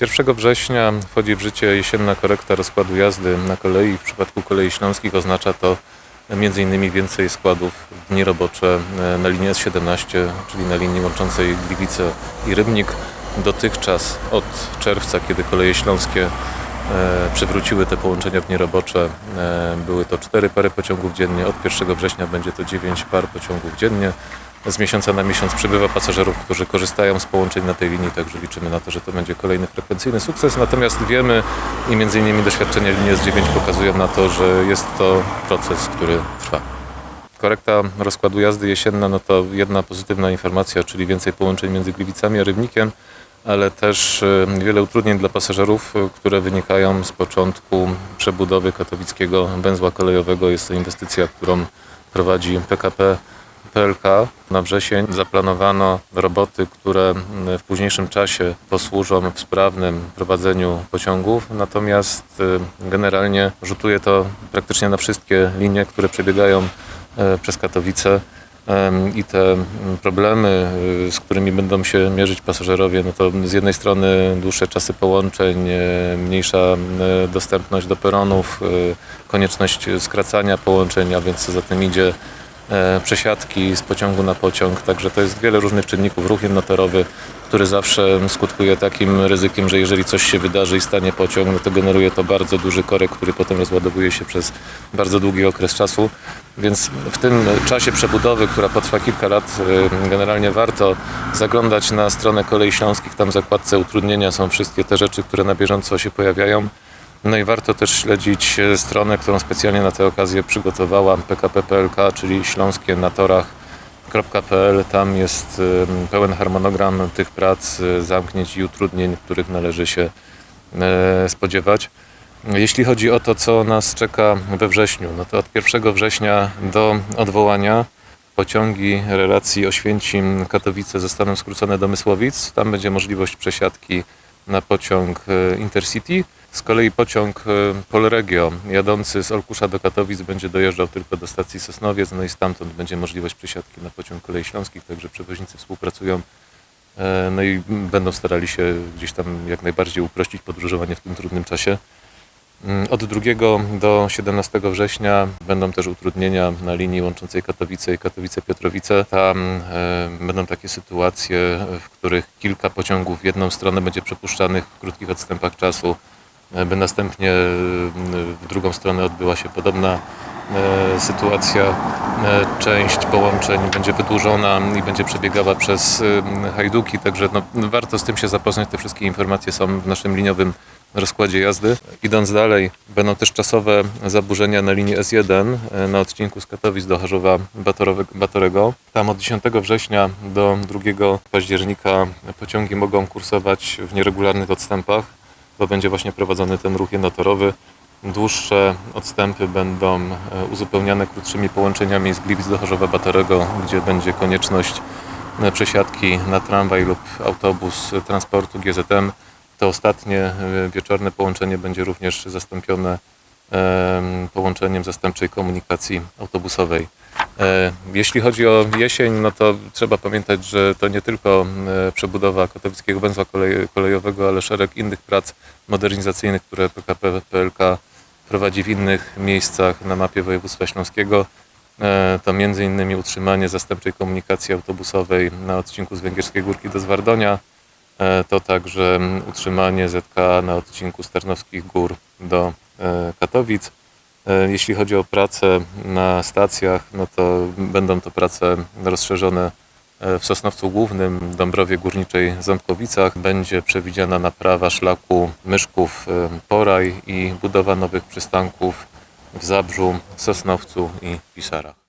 1 września wchodzi w życie jesienna korekta rozkładu jazdy na kolei. W przypadku kolei śląskich oznacza to m.in. więcej składów w dni robocze na linii S17, czyli na linii łączącej Gliwice i Rybnik. Dotychczas od czerwca, kiedy koleje śląskie e, przywróciły te połączenia w dni robocze, e, były to 4 pary pociągów dziennie. Od 1 września będzie to 9 par pociągów dziennie. Z miesiąca na miesiąc przybywa pasażerów, którzy korzystają z połączeń na tej linii, także liczymy na to, że to będzie kolejny frekwencyjny sukces. Natomiast wiemy i między innymi doświadczenia linii S9 pokazują na to, że jest to proces, który trwa. Korekta rozkładu jazdy jesienna, no to jedna pozytywna informacja, czyli więcej połączeń między Gliwicami a Rybnikiem, ale też e, wiele utrudnień dla pasażerów, e, które wynikają z początku przebudowy katowickiego węzła kolejowego. Jest to inwestycja, którą prowadzi PKP PLK. Na wrzesień zaplanowano roboty, które mm, w późniejszym czasie posłużą w sprawnym prowadzeniu pociągów, natomiast e, generalnie rzutuje to praktycznie na wszystkie linie, które przebiegają e, przez Katowice. I te mm, problemy, y, z którymi będą się mierzyć pasażerowie, no to z jednej strony dłuższe czasy połączeń, e, mniejsza e, dostępność do peronów, konieczność skracania połączeń, a więc co za tym idzie przesiadki z pociągu na pociąg. Także to jest wiele różnych czynników. Ruch jednotorowy, który zawsze skutkuje takim ryzykiem, że jeżeli coś się wydarzy i stanie pociąg, no to generuje to bardzo duży korek, który potem rozładowuje się przez bardzo długi okres czasu. Więc w tym czasie przebudowy, która potrwa kilka lat, y, generalnie warto zaglądać na stronę Kolei Śląskich. Tam w zakładce utrudnienia są wszystkie te rzeczy, które na bieżąco się pojawiają. No i warto też śledzić e, stronę, którą specjalnie na tę okazję przygotowała PKP PLK, czyli śląskie na. Tam jest pełen harmonogram tych prac, e, zamknięć i utrudnień, których należy się e, spodziewać. Jeśli chodzi o to, co nas czeka we wrześniu, no to od 1 września do odwołania pociągi relacji Oświęcim-Katowice zostaną skrócone do Mysłowic. Tam będzie możliwość przesiadki na pociąg Intercity. Z kolei pociąg e, Polregio jadący z Olkusza do Katowic będzie dojeżdżał tylko do stacji Sosnowiec, no i stamtąd będzie możliwość przesiadki na pociąg kolei śląskich, także przewoźnicy współpracują e, no i będą starali się gdzieś tam jak najbardziej uprościć podróżowanie w tym trudnym czasie. Mm, Od 2 do 17 września będą też utrudnienia na linii łączącej Katowice i Katowice-Piotrowice. Tam e, będą takie sytuacje, w których kilka pociągów w jedną stronę będzie przepuszczanych w krótkich odstępach czasu, by następnie e, w drugą stronę odbyła się podobna e, sytuacja. E, Część połączeń będzie wydłużona i będzie przebiegała przez e, Hajduki, także no, warto z tym się zapoznać. Te wszystkie informacje są w naszym liniowym rozkładzie jazdy. Idąc dalej, będą też czasowe zaburzenia na linii S1 e, na odcinku z Katowic do Batorowe- Batorego. Tam od 10 września do 2 października pociągi mogą kursować w nieregularnych odstępach, bo będzie właśnie prowadzony ten ruch jednotorowy. Dłuższe odstępy będą e, uzupełniane krótszymi połączeniami z Gliwic do Chorzowa Batorego, gdzie będzie konieczność e, przesiadki na tramwaj lub autobus transportu GZM. To ostatnie e, wieczorne połączenie będzie również zastąpione połączeniem zastępczej komunikacji autobusowej. E, Jeśli chodzi o jesień, no to trzeba pamiętać, że to nie tylko e, przebudowa katowickiego węzła kolej, kolejowego, ale szereg innych prac modernizacyjnych, które PKP PLK prowadzi w innych miejscach na mapie województwa śląskiego. E, To innymi utrzymanie zastępczej komunikacji autobusowej na odcinku z Węgierskiej Górki do Zwardonia, to także utrzymanie ZK na odcinku z Tarnowskich Gór do Katowic. E, Jeśli chodzi o pracę na stacjach, no to będą to prace rozszerzone e, w Sosnowcu Głównym, Dąbrowie Górniczej, Ząbkowicach. Będzie przewidziana naprawa szlaku Myszków e, Poraj i budowa nowych przystanków w Zabrzu, Sosnowcu i Pisarach.